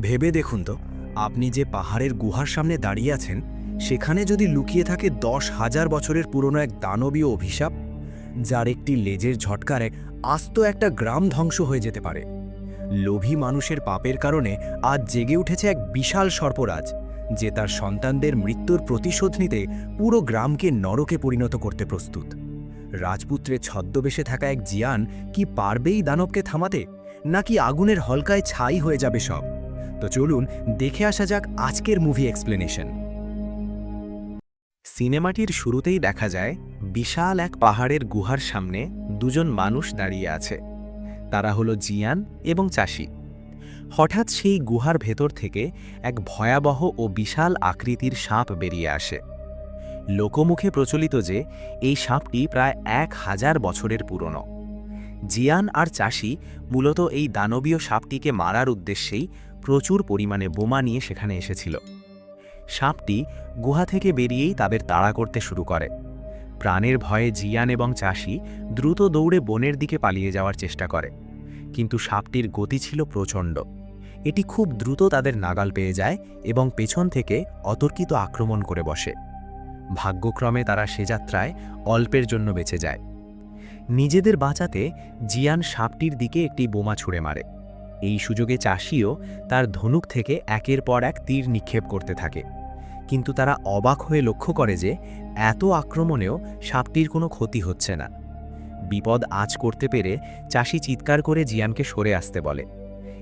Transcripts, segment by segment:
ভেবে দেখুন তো, আপনি যে পাহাড়ের গুহার সামনে দাঁড়িয়ে আছেন, সেখানে যদি লুকিয়ে থাকে দশ হাজার বছরের পুরনো এক দানবীয় অভিশাপ, যার একটি লেজের ঝটকারে আস্ত একটা গ্রাম ধ্বংস হয়ে যেতে পারে। লোভী মানুষের পাপের কারণে আজ জেগে উঠেছে এক বিশাল সর্পরাজ, যে তার সন্তানদের মৃত্যুর প্রতিশোধ নিতে পুরো গ্রামকে নরকে পরিণত করতে প্রস্তুত। রাজপুত্রের ছদ্মবেশে থাকা এক জিয়ান কি পারবেই দানবকে থামাতে, নাকি আগুনের হলকায় ছাই হয়ে যাবে সব? তো চলুন দেখে আসা যাক আজকের মুভি এক্সপ্লেনেশন সিনেমাটির শুরুতেই দেখা যায়, বিশাল এক পাহাড়ের গুহার সামনে দুজন মানুষ দাঁড়িয়ে আছে। তারা হলো জিয়ান এবং চাষি। হঠাৎ সেই গুহার ভেতর থেকে এক ভয়াবহ ও বিশাল আকৃতির সাপ বেরিয়ে আসে। লোকমুখে প্রচলিত যে এই সাপটি প্রায় এক হাজার বছরের পুরনো। জিয়ান আর চাষি মূলত এই দানবীয় সাপটিকে মারার উদ্দেশ্যেই প্রচুর পরিমাণে বোমা নিয়ে সেখানে এসেছিল। সাপটি গুহা থেকে বেরিয়েই তাদের তাড়া করতে শুরু করে। প্রাণের ভয়ে জিয়ান এবং চাষি দ্রুত দৌড়ে বনের দিকে পালিয়ে যাওয়ার চেষ্টা করে। কিন্তু সাপটির গতি ছিল প্রচণ্ড। এটি খুব দ্রুত তাদের নাগাল পেয়ে যায় এবং পেছন থেকে অতর্কিত আক্রমণ করে বসে। ভাগ্যক্রমে তারা সে যাত্রায় অল্পের জন্য বেঁচে যায়। নিজেদের বাঁচাতে জিয়ান সাপটির দিকে একটি বোমা ছুঁড়ে মারে। এই সুযোগে চাষিও তার ধনুক থেকে একের পর এক তীর নিক্ষেপ করতে থাকে। কিন্তু তারা অবাক হয়ে লক্ষ্য করে যে এত আক্রমণেও সাপটির কোনো ক্ষতি হচ্ছে না। বিপদ আজ করতে পেরে চাষি চিৎকার করে জিয়ানকে সরে আসতে বলে।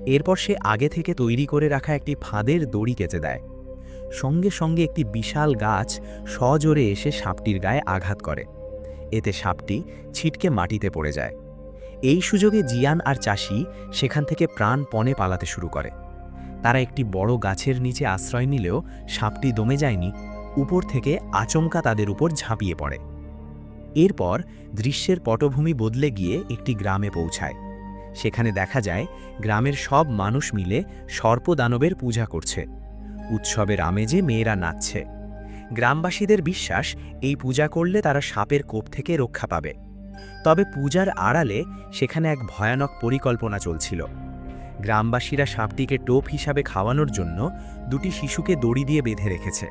এরপর সে আগে থেকে তৈরি করে রাখা একটি ফাঁদের দড়ি কেচে দেয়। সঙ্গে সঙ্গে একটি বিশাল গাছ সজোরে এসে সাপটির গায়ে আঘাত করে। এতে সাপটি ছিটকে মাটিতে পড়ে যায়। এই সুযোগে জিয়ান আর চাষি সেখান থেকে প্রাণপণে পালাতে শুরু করে। তারা একটি বড় গাছের নিচে আশ্রয় নিলেও সাপটি দমে যায়নি, উপর থেকে আচমকা তাদের উপর ঝাঁপিয়ে পড়ে। এরপর দৃশ্যের পটভূমি বদলে গিয়ে একটি গ্রামে পৌঁছায়। সেখানে দেখা যায়, গ্রামের সব মানুষ মিলে সর্পদানবের পূজা করছে। উৎসবের আমেজে মেয়েরা নাচছে। গ্রামবাসীদের বিশ্বাস, এই পূজা করলে তারা সাপের কোপ থেকে রক্ষা পাবে। তবে পূজার আড়ালে সেখানে এক ভয়ানক পরিকল্পনা চলছিল। গ্রামবাসীরা সাপটিকে টোপ হিসাবে খাওয়ানোর জন্য দুটি শিশুকে দড়ি দিয়ে বেঁধে রেখেছে।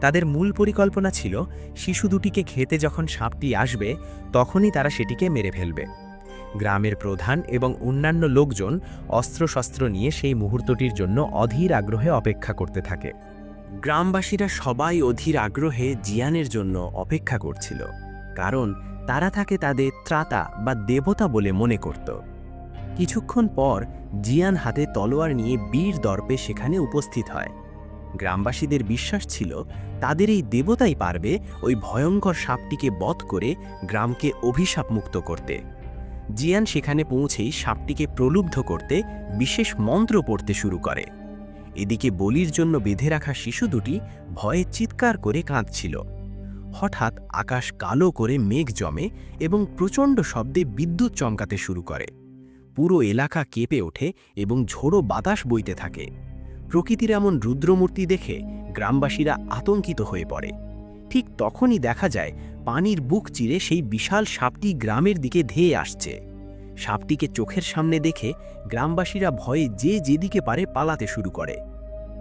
তাদের মূল পরিকল্পনা ছিল, শিশু দুটিকে খেতে যখন সাপটি আসবে, তখনই তারা সেটিকে মেরে ফেলবে। গ্রামের প্রধান এবং অন্যান্য লোকজন অস্ত্রশস্ত্র নিয়ে সেই মুহূর্তটির জন্য অধীর আগ্রহে অপেক্ষা করতে থাকে। গ্রামবাসীরা সবাই অধীর আগ্রহে জিয়ানের জন্য অপেক্ষা করছিল, কারণ তারা তাকে তাদের ত্রাতা বা দেবতা বলে মনে করত। কিছুক্ষণ পর জিয়ান হাতে তলোয়ার নিয়ে বীর দর্পে সেখানে উপস্থিত হয়। গ্রামবাসীদের বিশ্বাস ছিল, তাদের এই দেবতাই পারবে ওই ভয়ঙ্কর সাপটিকে বধ করে গ্রামকে অভিশাপ মুক্ত করতে। জিয়ান সেখানে পৌঁছেই সাপটিকে প্রলুব্ধ করতে বিশেষ মন্ত্র পড়তে শুরু করে। এদিকে বলির জন্য বেঁধে রাখা শিশু দুটি ভয়ে চিৎকার করে কাঁদছিল। হঠাৎ আকাশ কালো করে মেঘ জমে এবং প্রচণ্ড শব্দে বিদ্যুৎ চমকাতে শুরু করে। পুরো এলাকা কেঁপে ওঠে এবং ঝোড়ো বাতাস বইতে থাকে। প্রকৃতির এমন রুদ্রমূর্তি দেখে গ্রামবাসীরা আতঙ্কিত হয়ে পড়ে। ঠিক তখনই দেখা যায়, পানির বুক চিরে সেই বিশাল সাপটি গ্রামের দিকে ধেয়ে আসছে। সাপটিকে চোখের সামনে দেখে গ্রামবাসীরা ভয়ে যে যেদিকে পারে পালাতে শুরু করে।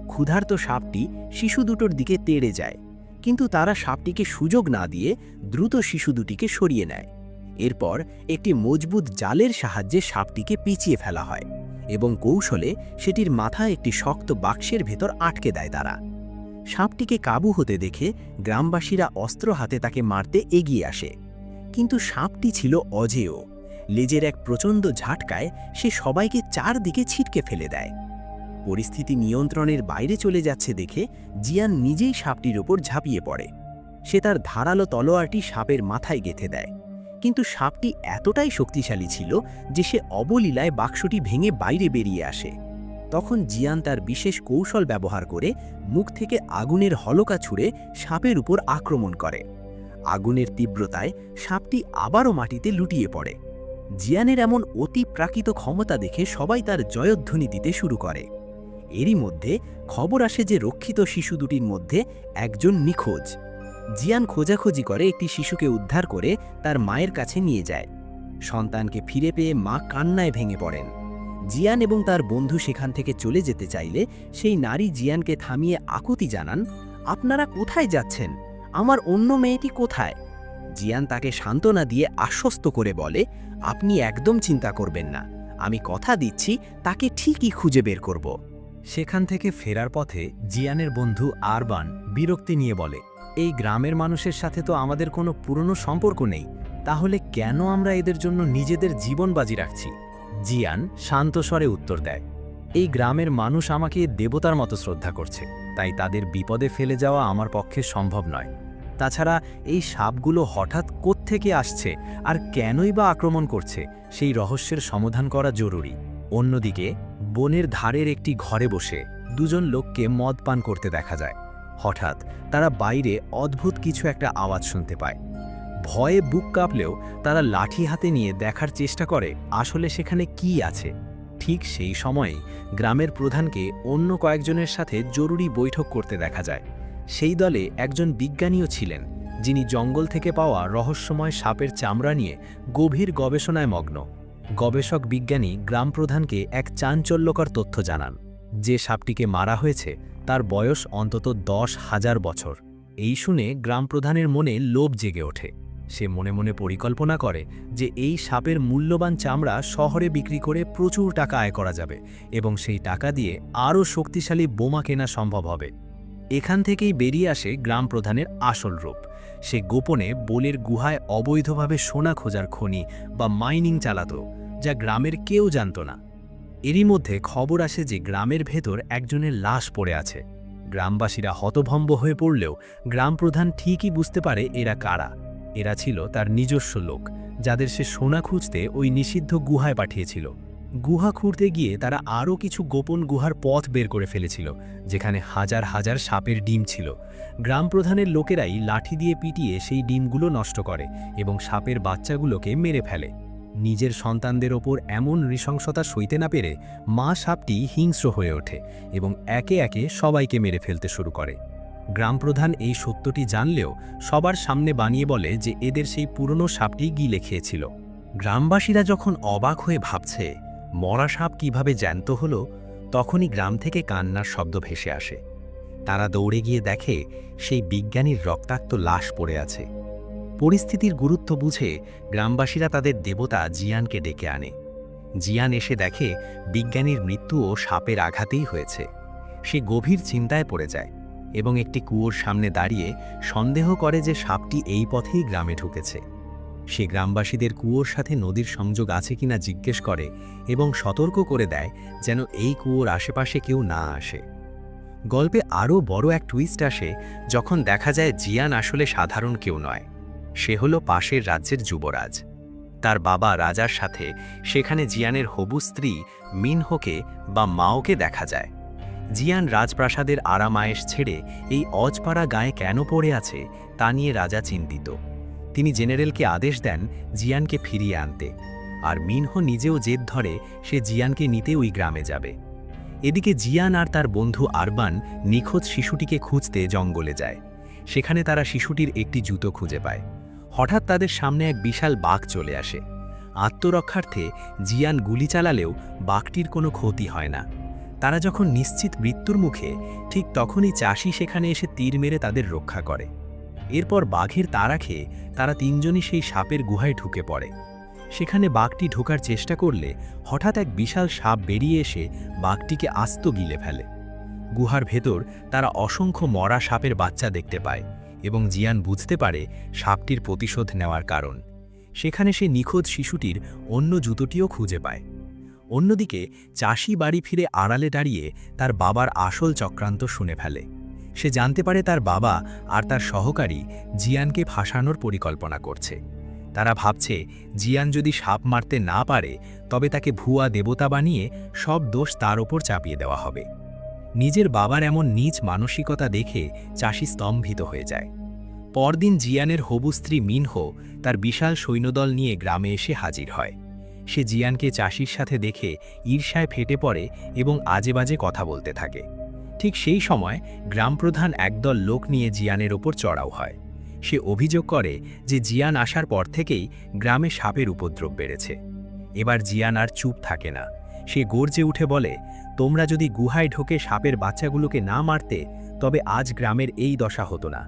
ক্ষুধার্ত সাপটি শিশু দুটোর দিকে তেড়ে যায়। কিন্তু তারা সাপটিকে সুযোগ না দিয়ে দ্রুত শিশু দুটিকে সরিয়ে নেয়। এরপর একটি মজবুত জালের সাহায্যে সাপটিকে পিছিয়ে ফেলা হয় এবং কৌশলে সেটির মাথা একটি শক্ত বাক্সের ভেতর আটকে দেয় তারা। সাপটিকে কাবু হতে দেখে গ্রামবাসীরা অস্ত্র হাতে তাকে মারতে এগিয়ে আসে। কিন্তু সাপটি ছিল অজেয়। লেজের এক প্রচণ্ড ঝাটকায় সে সবাইকে চারদিকে ছিটকে ফেলে দেয়। পরিস্থিতি নিয়ন্ত্রণের বাইরে চলে যাচ্ছে দেখে জিয়ান নিজেই সাপটির ওপর ঝাঁপিয়ে পড়ে। সে তার ধারালো তলোয়ারটি সাপের মাথায় গেঁথে দেয়। কিন্তু সাপটি এতটাই শক্তিশালী ছিল যে সে অবলীলায় বাক্সটি ভেঙে বাইরে বেরিয়ে আসে। তখন জিয়ান তার বিশেষ কৌশল ব্যবহার করে মুখ থেকে আগুনের হলকা ছুঁড়ে সাপের উপর আক্রমণ করে। আগুনের তীব্রতায় সাপটি আবারও মাটিতে লুটিয়ে পড়ে। জিয়ানের এমন অতি প্রাকৃত ক্ষমতা দেখে সবাই তার জয়ধ্বনি দিতে শুরু করে। এরই মধ্যে খবর আসে যে রক্ষিত শিশু দুটির মধ্যে একজন নিখোঁজ। জিয়ান খোঁজাখুঁজি করে একটি শিশুকে উদ্ধার করে তার মায়ের কাছে নিয়ে যায়। সন্তানকে ফিরে পেয়ে মা কান্নায় ভেঙে পড়েন। জিয়ান এবং তার বন্ধু সেখান থেকে চলে যেতে চাইলে সেই নারী জিয়ানকে থামিয়ে আকুতি জানান, আপনারা কোথায় যাচ্ছেন? আমার অন্য মেয়েটি কোথায়? জিয়ান তাকে সান্ত্বনা দিয়ে আশ্বস্ত করে বলে, আপনি একদম চিন্তা করবেন না। আমি কথা দিচ্ছি, তাকে ঠিকই খুঁজে বের করব। সেখান থেকে ফেরার পথে জিয়ানের বন্ধু আরবান বিরক্তি নিয়ে বলে, এই গ্রামের মানুষের সাথে তো আমাদের কোনো পুরনো সম্পর্ক নেই। তাহলে কেন আমরা এদের জন্য নিজেদের জীবন বাজি রাখছি? জিয়ান শান্ত স্বরে উত্তর দেয়, এই গ্রামের মানুষ আমাকে দেবতার মতো শ্রদ্ধা করছে, তাই তাদের বিপদে ফেলে যাওয়া আমার পক্ষে সম্ভব নয়। তাছাড়া এই সাপগুলো হঠাৎ কোত্থেকে আসছে আর কেনই বা আক্রমণ করছে, সেই রহস্যের সমাধান করা জরুরি। অন্যদিকে বনের ধারের একটি ঘরে বসে দুজন লোককে মদ পান করতে দেখা যায়। হঠাৎ তারা বাইরে অদ্ভুত কিছু একটা আওয়াজ শুনতে পায়। ভয়ে বুক কাঁপলেও তারা লাঠি হাতে নিয়ে দেখার চেষ্টা করে, আসলে সেখানে কি আছে? ঠিক সেই সময়ে গ্রামের প্রধানকে অন্য কয়েকজনের সাথে জরুরি বৈঠক করতে দেখা যায়। সেই দলে একজন বিজ্ঞানীও ছিলেন, যিনি জঙ্গল থেকে পাওয়া রহস্যময় সাপের চামড়া নিয়ে গভীর গবেষণায় মগ্ন। গবেষক বিজ্ঞানী গ্রাম প্রধানকে এক চাঞ্চল্যকর তথ্য জানান। যে সাপটিকে মারা হয়েছে, তার বয়স অন্তত দশ হাজার বছর। এই শুনে গ্রাম প্রধানের মনে লোভ জেগে ওঠে। সে মনে মনে পরিকল্পনা করে যে এই সাপের মূল্যবান চামড়া শহরে বিক্রি করে প্রচুর টাকা আয় করা যাবে এবং সেই টাকা দিয়ে আরও শক্তিশালী বোমা কেনা সম্ভব হবে। এখান থেকেই বেরিয়ে আসে গ্রাম প্রধানের আসল রূপ। সে গোপনে বোলের গুহায় অবৈধভাবে সোনা খোঁজার খনি বা মাইনিং চালাতো। যা গ্রামের কেউ জানত না। এরই মধ্যে খবর আসে যে গ্রামের ভেতর একজনের লাশ পড়ে আছে। গ্রামবাসীরা হতভম্ব হয়ে পড়লেও গ্রাম প্রধান ঠিকই বুঝতে পারে এরা কারা। এরা ছিল তার নিজস্ব লোক, যাদের সে সোনা খুঁজতে ওই নিষিদ্ধ গুহায় পাঠিয়েছিল। গুহা খুঁড়তে গিয়ে তারা আরও কিছু গোপন গুহার পথ বের করে ফেলেছিল, যেখানে হাজার হাজার সাপের ডিম ছিল। গ্রাম প্রধানের লোকেরাই লাঠি দিয়ে পিটিয়ে সেই ডিমগুলো নষ্ট করে এবং সাপের বাচ্চাগুলোকে মেরে ফেলে। নিজের সন্তানদের ওপর এমন নৃশংসতা সইতে না পেরে মা সাপটি হিংস্র হয়ে ওঠে এবং একে একে সবাইকে মেরে ফেলতে শুরু করে। গ্রাম প্রধান এই সত্যটি জানলেও সবার সামনে বানিয়ে বলে যে এদের সেই পুরনো সাপটি গিলে খেয়েছিল। গ্রামবাসীরা যখন অবাক হয়ে ভাবছে, মরা সাপ কীভাবে জ্যান্ত হলো, তখনই গ্রাম থেকে কান্নার শব্দ ভেসে আসে। তারা দৌড়ে গিয়ে দেখে সেই বিজ্ঞানীর রক্তাক্ত লাশ পড়ে আছে। পরিস্থিতির গুরুত্ব বুঝে গ্রামবাসীরা তাদের দেবতা জিয়ানকে ডেকে আনে। জিয়ান এসে দেখে বিজ্ঞানীর মৃত্যুও সাপের আঘাতেই হয়েছে। সে গভীর চিন্তায় পড়ে যায় এবং একটি কুয়োর সামনে দাঁড়িয়ে সন্দেহ করে যে সাপটি এই পথেই গ্রামে ঢুকেছে। সে গ্রামবাসীদের কুয়োর সাথে নদীর সংযোগ আছে কিনা জিজ্ঞেস করে এবং সতর্ক করে দেয় যেন এই কুয়োর আশেপাশে কেউ না আসে। গল্পে আরও বড় এক টুইস্ট আসে যখন দেখা যায় জিয়ান আসলে সাধারণ কেউ নয়। সে হলো পাশের রাজ্যের যুবরাজ। তার বাবা রাজার সাথে সেখানে জিয়ানের হবু স্ত্রী মিনহোকে বা মাওকে দেখা যায়। জিয়ান রাজপ্রাসাদের আরামায়েশ ছেড়ে এই অজপাড়া গায়ে কেন পড়ে আছে তা নিয়ে রাজা চিন্তিত। তিনি জেনারেলকে আদেশ দেন জিয়ানকে ফিরিয়ে আনতে, আর মিনহো নিজেও জেদ ধরে সে জিয়ানকে নিতে ওই গ্রামে যাবে। এদিকে জিয়ান আর তার বন্ধু আরবান নিখোঁজ শিশুটিকে খুঁজতে জঙ্গলে যায়। সেখানে তারা শিশুটির একটি জুতো খুঁজে পায়। হঠাৎ তাদের সামনে এক বিশাল বাঘ চলে আসে। আত্মরক্ষার্থে জিয়ান গুলি চালালেও বাঘটির কোনো ক্ষতি হয় না। তারা যখন নিশ্চিত মৃত্যুর মুখে, ঠিক তখনই চাষি সেখানে এসে তীর মেরে তাদের রক্ষা করে। এরপর বাঘের তাড়া খেয়ে তারা তিনজনই সেই সাপের গুহায় ঢুকে পড়ে। সেখানে বাঘটি ঢোকার চেষ্টা করলে হঠাৎ এক বিশাল সাপ বেরিয়ে এসে বাঘটিকে আস্ত গিলে ফেলে। গুহার ভেতর তারা অসংখ্য মরা সাপের বাচ্চা দেখতে পায়। এবং জিয়ান বুঝতে পারে সাপটির প্রতিশোধ নেওয়ার কারণ। সেখানে সে নিখোঁজ শিশুটির অন্য জুতোটিও খুঁজে পায়। অন্যদিকে চাষি বাড়ি ফিরে আড়ালে দাঁড়িয়ে তার বাবার আসল চক্রান্ত শুনে ফেলে। সে জানতে পারে তার বাবা আর তার সহকারী জিয়ানকে ফাঁসানোর পরিকল্পনা করছে। তারা ভাবছে, জিয়ান যদি সাপ মারতে না পারে, তবে তাকে ভুয়া দেবতা বানিয়ে সব দোষ তার ওপর চাপিয়ে দেওয়া হবে। নিজের বাবার এমন নীচ মানসিকতা দেখে চাষি স্তম্ভিত হয়ে যায়। পরদিন জিয়ানের হবু স্ত্রী মিনহো তার বিশাল সৈন্যদল নিয়ে গ্রামে এসে হাজির হয়। সে জিয়ানকে চাষির সাথে দেখে ঈর্ষায় ফেটে পড়ে এবং আজে বাজে কথা বলতে থাকে। ঠিক সেই সময় গ্রামপ্রধান একদল লোক নিয়ে জিয়ানের ওপর চড়াও হয়। সে অভিযোগ করে যে জিয়ান আসার পর থেকেই গ্রামে সাপের উপদ্রব বেড়েছে। এবার জিয়ান আর চুপ থাকে না। সে গর্জে উঠে বলে তোমরা যদি গুহায় ঢোকে সাপের বাচ্চাগুলোকে না মারতে, তবে আজ গ্রামের এই দশা হতো না।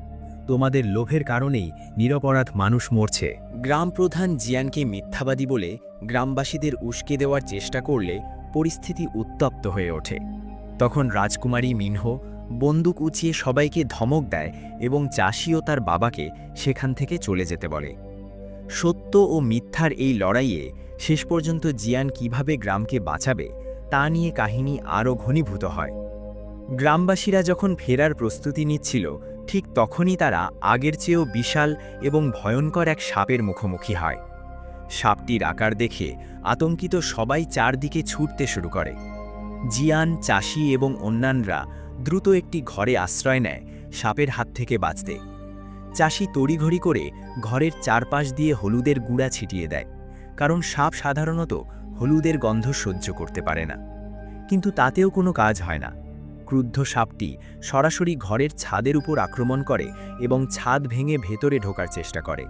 তোমাদের লোভের কারণেই নিরপরাধ মানুষ মরছে। গ্রাম প্রধান জিয়ানকে মিথ্যাবাদী বলে গ্রামবাসীদের উস্কে দেওয়ার চেষ্টা করলে পরিস্থিতি উত্তপ্ত হয়ে ওঠে। তখন রাজকুমারী মিনহ বন্দুক উঁচিয়ে সবাইকে ধমক দেয় এবং চাষি ও তার বাবাকে সেখান থেকে চলে যেতে বলে। সত্য ও মিথ্যার এই লড়াইয়ে শেষ পর্যন্ত জিয়ান কীভাবে গ্রামকে বাঁচাবে তা নিয়ে কাহিনী আরও ঘনীভূত হয়। গ্রামবাসীরা যখন ফেরার প্রস্তুতি নিচ্ছিল, ঠিক তখনই তারা আগের চেয়েও বিশাল এবং ভয়ঙ্কর এক সাপের মুখোমুখি হয়। সাপটির আকার দেখে আতঙ্কিত সবাই চারদিকে ছুটতে শুরু করে। জিয়ান, চাষি এবং অন্যান্যরা দ্রুত একটি ঘরে আশ্রয় নেয় সাপের হাত থেকে বাঁচতে। চাষি তড়িঘড়ি করে ঘরের চারপাশ দিয়ে হলুদের গুঁড়া ছিটিয়ে দেয়, কারণ সাপ সাধারণত হলুদের গন্ধ সহ্য করতে পারে না। কিন্তু তাতেও কোনো কাজ হয় না। ক্রুদ্ধ সাপটি সরাসরি ঘরের ছাদের উপর আক্রমণ করে এবং ছাদ ভেঙে ভেতরে ঢোকার চেষ্টা করে।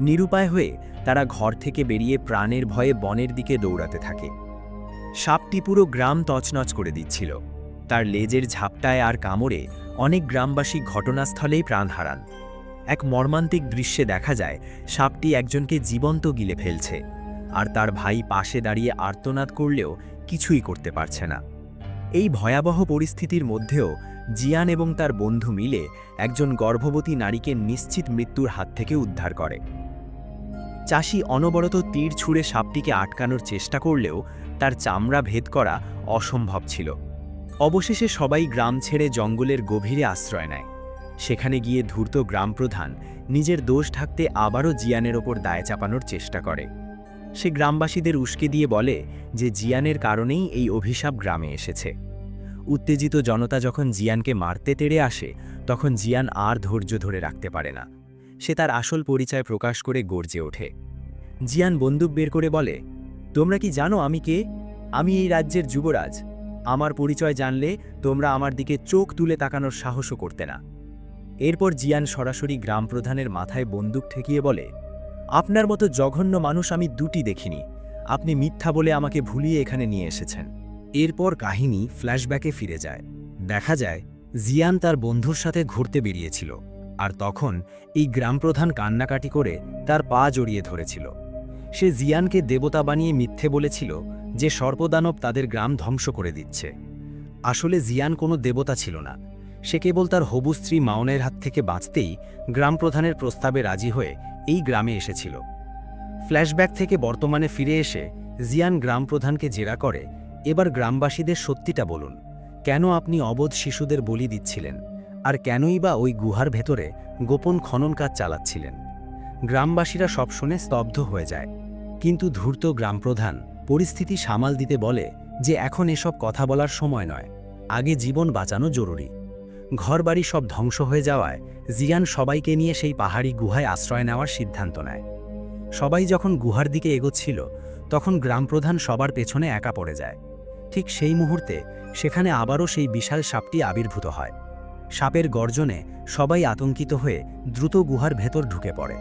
নিরুপায় হয়ে তারা ঘর থেকে বেরিয়ে প্রাণের ভয়ে বনের দিকে দৌড়াতে থাকে। সাপটি পুরো গ্রাম তছনছ করে দিচ্ছিল। তার লেজের ঝাপটায় আর কামড়ে অনেক গ্রামবাসী ঘটনাস্থলেই প্রাণ হারান। এক মর্মান্তিক দৃশ্যে দেখা যায়, সাপটি একজনকে জীবন্ত গিলে ফেলছে। আর তার ভাই পাশে দাঁড়িয়ে আর্তনাদ করলেও কিছুই করতে পারছে না। এই ভয়াবহ পরিস্থিতির মধ্যেও জিয়ান এবং তার বন্ধু মিলে একজন গর্ভবতী নারীকে নিশ্চিত মৃত্যুর হাত থেকে উদ্ধার করে। চাষি অনবরত তীর ছুঁড়ে সাপটিকে আটকানোর চেষ্টা করলেও তার চামড়া ভেদ করা অসম্ভব ছিল। অবশেষে সবাই গ্রাম ছেড়ে জঙ্গলের গভীরে আশ্রয় নেয়। সেখানে গিয়ে ধূর্ত গ্রামপ্রধান নিজের দোষ ঢাকতে আবারও জিয়ানের ওপর দায় চাপানোর চেষ্টা করে। সে গ্রামবাসীদের উস্কে দিয়ে বলে যে জিয়ানের কারণেই এই অভিশাপ গ্রামে এসেছে। উত্তেজিত জনতা যখন জিয়ানকে মারতে তেড়ে আসে, তখন জিয়ান আর ধৈর্য ধরে রাখতে পারে না। সে তার আসল পরিচয় প্রকাশ করে গর্জে ওঠে। জিয়ান বন্দুক বের করে বলে, তোমরা কি জানো আমি কে? আমি এই রাজ্যের যুবরাজ। আমার পরিচয় জানলে তোমরা আমার দিকে চোখ তুলে তাকানোর সাহসও করতে না। এরপর জিয়ান সরাসরি গ্রাম প্রধানের মাথায় বন্দুক ঠেকিয়ে বলে আপনার মতো জঘন্য মানুষ আমি দুটি দেখিনি। আপনি মিথ্যা বলে আমাকে ভুলিয়ে এখানে নিয়ে এসেছেন। এরপর কাহিনী ফ্ল্যাশব্যাকে ফিরে যায়। দেখা যায়, জিয়ান তার বন্ধুর সাথে ঘুরতে বেরিয়েছিল, আর তখন এই গ্রামপ্রধান কান্নাকাটি করে তার পা জড়িয়ে ধরেছিল। সে জিয়ানকে দেবতা বানিয়ে মিথ্যে বলেছিল যে সর্পদানব তাদের গ্রাম ধ্বংস করে দিচ্ছে। আসলে জিয়ান কোনো দেবতা ছিল না। সে কেবল তার হবু স্ত্রী মাওনের হাত থেকে বাঁচতেই গ্রামপ্রধানের প্রস্তাবে রাজি হয়ে এই গ্রামে এসেছিল। ফ্ল্যাশব্যাক থেকে বর্তমানে ফিরে এসে জিয়ান গ্রামপ্রধানকে জেরা করে, এবার গ্রামবাসীদের সত্যিটা বলুন, কেন আপনি অবোধ শিশুদের বলি দিচ্ছিলেন? আর কেনই বা ওই গুহার ভেতরে গোপন খনন কাজ চালাচ্ছিলেন? গ্রামবাসীরা সব শুনে স্তব্ধ হয়ে যায়। কিন্তু ধূর্ত গ্রামপ্রধান পরিস্থিতি সামাল দিতে বলে যে এখন এসব কথা বলার সময় নয়, আগে জীবন বাঁচানো জরুরি। ঘরবাড়ি সব ধ্বংস হয়ে যাওয়ায় জিয়ান সবাইকে নিয়ে সেই পাহাড়ি গুহায় আশ্রয় নেওয়ার সিদ্ধান্ত নেয়। সবাই যখন গুহার দিকে এগোচ্ছিল, তখন গ্রামপ্রধান সবার পেছনে একা পড়ে যায়। ঠিক সেই মুহূর্তে সেখানে আবারও সেই বিশাল সাপটি আবির্ভূত হয়। সাপের গর্জনে সবাই আতঙ্কিত হয়ে দ্রুত গুহার ভেতর ঢুকে পড়ে।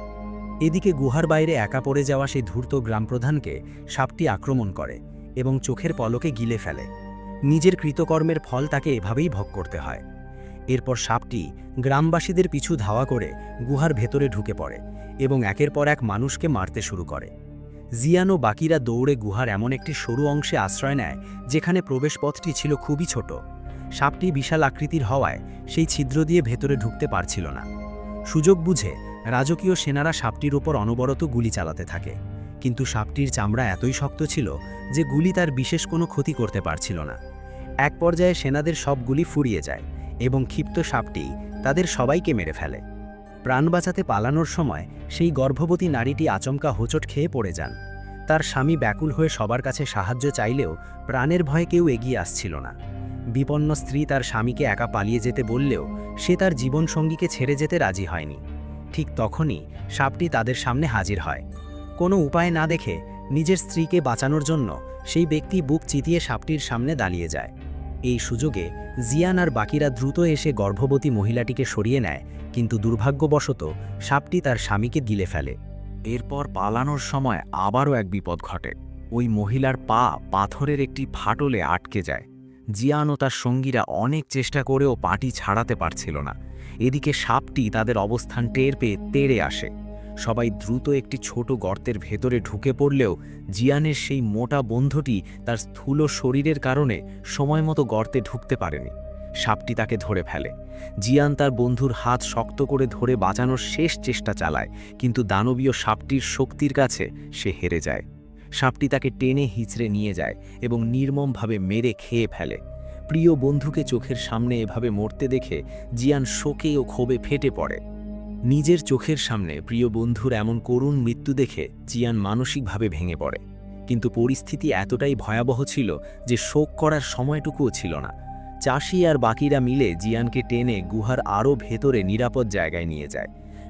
এদিকে গুহার বাইরে একা পড়ে যাওয়া সেই ধূর্ত গ্রামপ্রধানকে সাপটি আক্রমণ করে এবং চোখের পলকে গিলে ফেলে। নিজের কৃতকর্মের ফল তাকে এভাবেই ভোগ করতে হয়। এরপর সাপটি গ্রামবাসীদের পিছু ধাওয়া করে গুহার ভেতরে ঢুকে পড়ে এবং একের পর এক মানুষকে মারতে শুরু করে। জিয়ানো বাকিরা দৌড়ে গুহার এমন একটি সরু অংশে আশ্রয় নেয়, যেখানে প্রবেশপথটি ছিল খুবই ছোট। সাপটি বিশাল আকৃতির হওয়ায় সেই ছিদ্র দিয়ে ভেতরে ঢুকতে পারছিল না। সুযোগ বুঝে রাজকীয় সেনারা সাপটির ওপর অনবরত গুলি চালাতে থাকে, কিন্তু সাপটির চামড়া এতই শক্ত ছিল যে গুলি তার বিশেষ কোনো ক্ষতি করতে পারছিল না। এক পর্যায়ে সেনাদের সব গুলি ফুরিয়ে যায় এবং ক্ষিপ্ত সাপটি তাদের সবাইকে মেরে ফেলে। প্রাণ বাঁচাতে পালানোর সময় সেই গর্ভবতী নারীটি আচমকা হোঁচট খেয়ে পড়ে যান। তার স্বামী ব্যাকুল হয়ে সবার কাছে সাহায্য চাইলেও প্রাণের ভয়ে কেউ এগিয়ে আসছিল না। বিপন্ন স্ত্রী তার স্বামীকে একা পালিয়ে যেতে বললেও সে তার জীবনসঙ্গীকে ছেড়ে যেতে রাজি হয়নি। ঠিক তখনই সাপটি তাদের সামনে হাজির হয়। কোনো উপায় না দেখে নিজের স্ত্রীকে বাঁচানোর জন্য সেই ব্যক্তি বুক চিতিয়ে সাপটির সামনে দাঁড়িয়ে যায়। এই সুযোগে জিয়ান আর বাকিরা দ্রুত এসে গর্ভবতী মহিলাটিকে সরিয়ে নেয়, কিন্তু দুর্ভাগ্যবশত সাপটি তার স্বামীকে গিলে ফেলে। এরপর পালানোর সময় আবারও এক বিপদ ঘটে। ওই মহিলার পা পাথরের একটি ফাটলে আটকে যায়। জিয়ান ও তার সঙ্গীরা অনেক চেষ্টা করেও পাটি ছাড়াতে পারছিল না। এদিকে সাপটি তাদের অবস্থান টের পেয়ে তেড়ে আসে। সবাই দ্রুত একটি ছোট গর্তের ভেতরে ঢুকে পড়লেও জিয়ানের সেই মোটা বন্ধুটি তার স্থূল শরীরের কারণে সময়মতো গর্তে ঢুকতে পারেনি। সাপটি তাকে ধরে ফেলে। জিয়ান তার বন্ধুর হাত শক্ত করে ধরে বাঁচানোর শেষ চেষ্টা চালায়, কিন্তু দানবীয় সাপটির শক্তির কাছে সে হেরে যায়। সাপটি তাকে টেনে হিচড়ে নিয়ে যায় এবং নির্মমভাবে মেরে খেয়ে ফেলে। প্রিয় বন্ধুকে চোখের সামনে এভাবে মরতে দেখে জিয়ান শোকে ও ক্ষোভে ফেটে পড়ে। নিজের চোখের সামনে প্রিয় বন্ধুর এমন করুণ মৃত্যু দেখে জিয়ান মানসিকভাবে ভেঙে পড়ে। কিন্তু পরিস্থিতি এতটাই ভয়াবহ ছিল যে শোক করার সময়টুকুও ছিল না। চাষি আর বাকিরা মিলে জিয়ানকে টেনে গুহার আরও ভেতরে নিরাপদ জায়গায় নিয়ে যায়।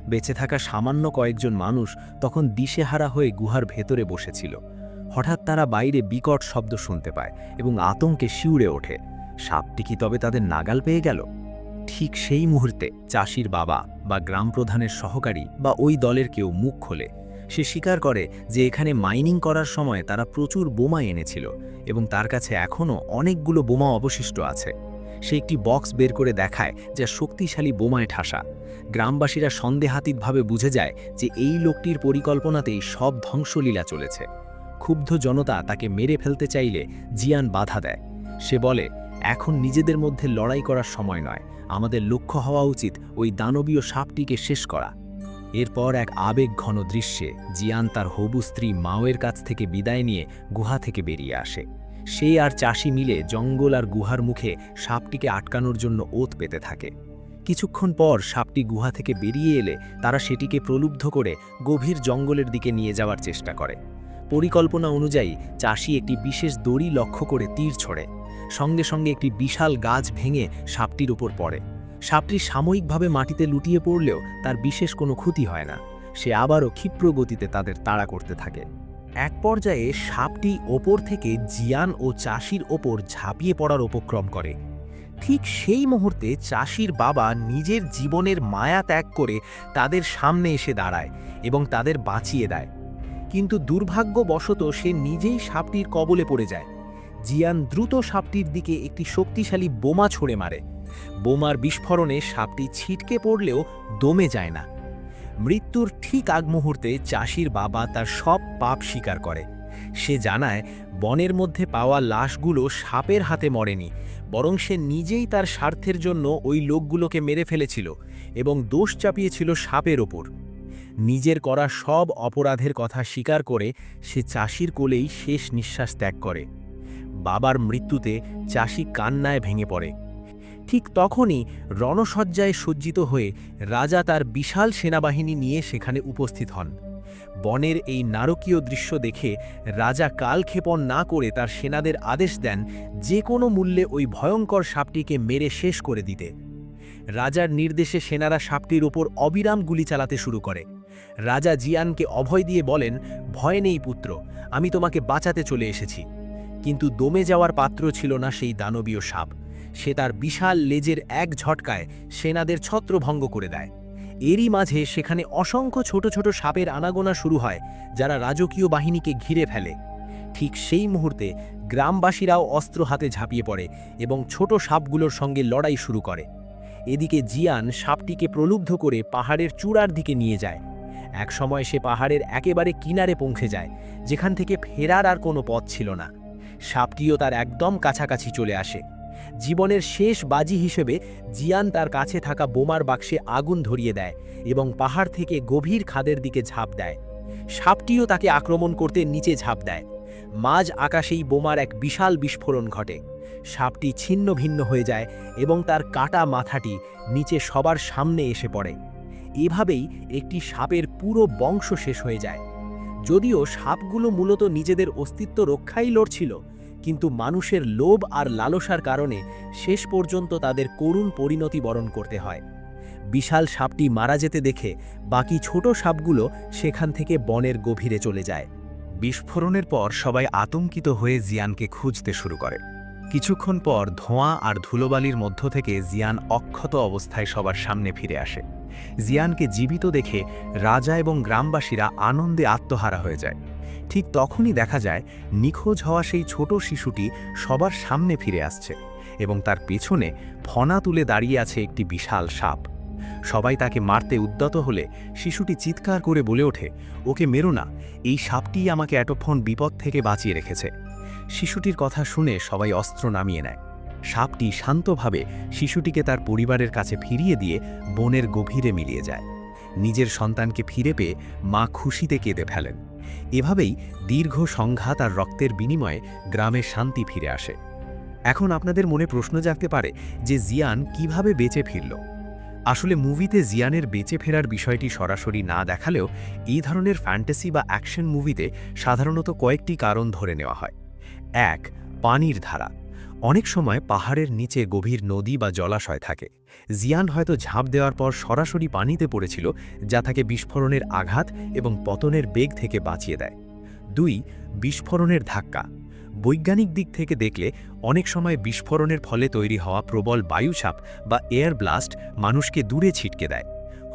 বেঁচে থাকা সামান্য কয়েকজন মানুষ তখন দিশেহারা হয়ে গুহার ভেতরে বসেছিল। হঠাৎ তারা বাইরে বিকট শব্দ শুনতে পায় এবং আতঙ্কে শিউরে ওঠে। সাপটি কি তবে তাদের নাগাল পেয়ে গেল? ঠিক সেই মুহূর্তে চাষির বাবা বা গ্রাম প্রধানের সহকারী বা ওই দলের কেউ মুখ খোলে। সে স্বীকার করে যে এখানে মাইনিং করার সময় তারা প্রচুর বোমা এনেছিল এবং তার কাছে এখনও অনেকগুলো বোমা অবশিষ্ট আছে। সে একটি বক্স বের করে দেখায় যা শক্তিশালী বোমায় ঠাসা। গ্রামবাসীরা সন্দেহাতীতভাবে বুঝে যায় যে এই লোকটির পরিকল্পনাতেই সব ধ্বংসলীলা চলেছে। ক্ষুব্ধ জনতা তাকে মেরে ফেলতে চাইলে জিয়ান বাধা দেয়। সে বলে এখন নিজেদের মধ্যে লড়াই করার সময় নয়। আমাদের লক্ষ্য হওয়া উচিত ওই দানবীয় সাপটিকে শেষ করা। এরপর এক আবেগ ঘন দৃশ্যে জিয়ান তার হবু স্ত্রী মাওয়ের কাছ থেকে বিদায় নিয়ে গুহা থেকে বেরিয়ে আসে। সে আর চাষি মিলে জঙ্গল আর গুহার মুখে সাপটিকে আটকানোর জন্য ওত পেতে থাকে। কিছুক্ষণ পর সাপটি গুহা থেকে বেরিয়ে এলে তারা সেটিকে প্রলুব্ধ করে গভীর জঙ্গলের দিকে নিয়ে যাওয়ার চেষ্টা করে। পরিকল্পনা অনুযায়ী চাষি একটি বিশেষ দড়ি লক্ষ্য করে তীর ছড়ে। সঙ্গে সঙ্গে একটি বিশাল গাছ ভেঙে সাপটির উপর পড়ে। সাপটি সাময়িকভাবে মাটিতে লুটিয়ে পড়লেও তার বিশেষ কোনো ক্ষতি হয় না। সে আবারও ক্ষিপ্র গতিতে তাদের তাড়া করতে থাকে। এক পর্যায়ে সাপটি ওপর থেকে জিয়ান ও চাষির ওপর ঝাঁপিয়ে পড়ার উপক্রম করে। ঠিক সেই মুহূর্তে চাষির বাবা নিজের জীবনের মায়া ত্যাগ করে তাদের সামনে এসে দাঁড়ায় এবং তাদের বাঁচিয়ে দেয়। কিন্তু দুর্ভাগ্যবশত সে নিজেই সাপটির কবলে পড়ে যায়। জিয়ান দ্রুত সাপটির দিকে একটি শক্তিশালী বোমা ছুঁড়ে মারে। বোমার বিস্ফোরণে সাপটি ছিটকে পড়লেও দমে যায় না। মৃত্যুর ঠিক আগ মুহূর্তে চাষির বাবা তার সব পাপ স্বীকার করে। সে জানায়, বনের মধ্যে পাওয়া লাশগুলো সাপের হাতে মরেনি, বরং সে নিজেই তার স্বার্থের জন্য ওই লোকগুলোকে মেরে ফেলেছিল এবং দোষ চাপিয়েছিল সাপের ওপর। নিজের করা সব অপরাধের কথা স্বীকার করে সে চাষির কোলেই শেষ নিঃশ্বাস ত্যাগ করে। বাবার মৃত্যুতে চাষি কান্নায় ভেঙে পড়ে। ঠিক তখনই রণসজ্জায় সজ্জিত হয়ে রাজা তার বিশাল সেনাবাহিনী নিয়ে সেখানে উপস্থিত হন। বনের এই নারকীয় দৃশ্য দেখে রাজা কালক্ষেপণ না করে তার সেনাদের আদেশ দেন যে কোনো মূল্যে ওই ভয়ঙ্কর সাপটিকে মেরে শেষ করে দিতে। রাজার নির্দেশে সেনারা সাপটির ওপর অবিরাম গুলি চালাতে শুরু করে। রাজা জিয়ানকে অভয় দিয়ে বলেন, ভয় নেই পুত্র, আমি তোমাকে বাঁচাতে চলে এসেছি। কিন্তু দমে যাওয়ার পাত্র ছিল না সেই দানবীয় সাপ। সে তার বিশাল লেজের এক ঝটকায় সেনাদের ছত্রভঙ্গ করে দেয়। এরই মাঝে সেখানে অসংখ্য ছোট ছোট সাপের আনাগোনা শুরু হয়, যারা রাজকীয় বাহিনীকে ঘিরে ফেলে। ঠিক সেই মুহূর্তে গ্রামবাসীরাও অস্ত্র হাতে ঝাঁপিয়ে পড়ে এবং ছোট সাপগুলোর সঙ্গে লড়াই শুরু করে। এদিকে জিয়ান সাপটিকে প্রলুব্ধ করে পাহাড়ের চূড়ার দিকে নিয়ে যায়। এক সময় সে পাহাড়ের একেবারে কিনারে পৌঁছে যায়, যেখান থেকে ফেরার আর কোনো পথ ছিল না। সাপটিও তার একদম কাছাকাছি চলে আসে। জীবনের শেষ বাজি হিসেবে জিয়ান তার কাছে থাকা বোমার বাক্সে আগুন ধরিয়ে দেয় এবং পাহাড় থেকে গভীর খাদের দিকে ঝাঁপ দেয়। সাপটিও তাকে আক্রমণ করতে নিচে ঝাঁপ দেয়। মাঝ আকাশেই বোমার এক বিশাল বিস্ফোরণ ঘটে। সাপটি ছিন্ন ভিন্ন হয়ে যায় এবং তার কাটা মাথাটি নিচে সবার সামনে এসে পড়ে। এভাবেই একটি সাপের পুরো বংশ শেষ হয়ে যায়। যদিও সাপগুলো মূলত নিজেদের অস্তিত্ব রক্ষাই লড়ছিল কিন্তু মানুষের লোভ আর লালসার কারণে শেষ পর্যন্ত তাদের করুণ পরিণতি বরণ করতে হয়। বিশাল সাপটি মারা যেতে দেখে বাকি ছোট সাপগুলো সেখান থেকে বনের গভীরে চলে যায়। বিস্ফোরণের পর সবাই আতঙ্কিত হয়ে জিয়ানকে খুঁজতে শুরু করে। কিছুক্ষণ পর ধোঁয়া আর ধুলোবালির মধ্য থেকে জিয়ান অক্ষত অবস্থায় সবার সামনে ফিরে আসে। জিয়ানকে জীবিত দেখে রাজা এবং গ্রামবাসীরা আনন্দে আত্মহারা হয়ে যায়। ঠিক তখনই দেখা যায় নিখোঁজ হওয়া সেই ছোট শিশুটি সবার সামনে ফিরে আসছে এবং তার পেছনে ফনা তুলে দাঁড়িয়ে আছে একটি বিশাল সাপ। সবাই তাকে মারতে উদ্যত হলে শিশুটি চিৎকার করে বলে ওঠে, ওকে মেরো না, এই সাপটিই আমাকে এতক্ষণ বিপদ থেকে বাঁচিয়ে রেখেছে। শিশুটির কথা শুনে সবাই অস্ত্র নামিয়ে নেয়। সাপটি শান্তভাবে শিশুটিকে তার পরিবারের কাছে ফিরিয়ে দিয়ে বনের গভীরে মিলিয়ে যায়। নিজের সন্তানকে ফিরে পেয়ে মা খুশিতে কেঁদে ফেলেন। এভাবেই দীর্ঘ সংঘাত আর রক্তের বিনিময়ে গ্রামে শান্তি ফিরে আসে। এখন আপনাদের মনে প্রশ্ন জাগতে পারে যে জিয়ান কীভাবে বেঁচে ফিরল? আসলে মুভিতে জিয়ানের বেঁচে ফেরার বিষয়টি সরাসরি না দেখালেও এই ধরনের ফ্যান্টাসি বা অ্যাকশন মুভিতে সাধারণত কয়েকটি কারণ ধরে নেওয়া হয়। এক, পানির ধারা। অনেক সময় পাহাড়ের নিচে গভীর নদী বা জলাশয় থাকে। জিয়ান হয়তো ঝাঁপ দেওয়ার পর সরাসরি পানিতে পড়েছিল, যা তাকে বিস্ফোরণের আঘাত এবং পতনের বেগ থেকে বাঁচিয়ে দেয়। দুই, বিস্ফোরণের ধাক্কা। বৈজ্ঞানিক দিক থেকে দেখলে, অনেক সময় বিস্ফোরণের ফলে তৈরি হওয়া প্রবল বায়ুচাপ বা এয়ার ব্লাস্ট মানুষকে দূরে ছিটকে দেয়।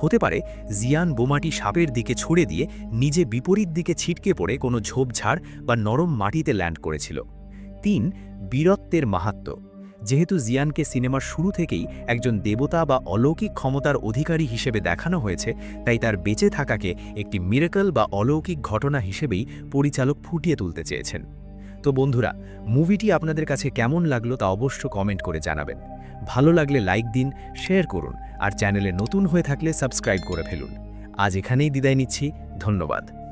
হতে পারে, জিয়ান বোমাটি সাপের দিকে ছুড়ে দিয়ে নিজে বিপরীত দিকে ছিটকে পড়ে কোনো ঝোপঝাড় বা নরম মাটিতে ল্যান্ড করেছিল। তিন, বীরত্বের মাহাত্ম্য। যেহেতু জিয়ানকে সিনেমার শুরু থেকেই একজন দেবতা বা অলৌকিক ক্ষমতার অধিকারী হিসেবে দেখানো হয়েছে, তাই তার বেঁচে থাকাকে একটি মিরাকল বা অলৌকিক ঘটনা হিসেবেই পরিচালক ফুটিয়ে তুলতে চেয়েছেন। তো বন্ধুরা, মুভিটি আপনাদের কাছে কেমন লাগল তা অবশ্য কমেন্ট করে জানাবেন। ভালো লাগলে লাইক দিন, শেয়ার করুন, আর চ্যানেলে নতুন হয়ে থাকলে সাবস্ক্রাইব করে ফেলুন। আজ এখানেই বিদায় নিচ্ছি, ধন্যবাদ।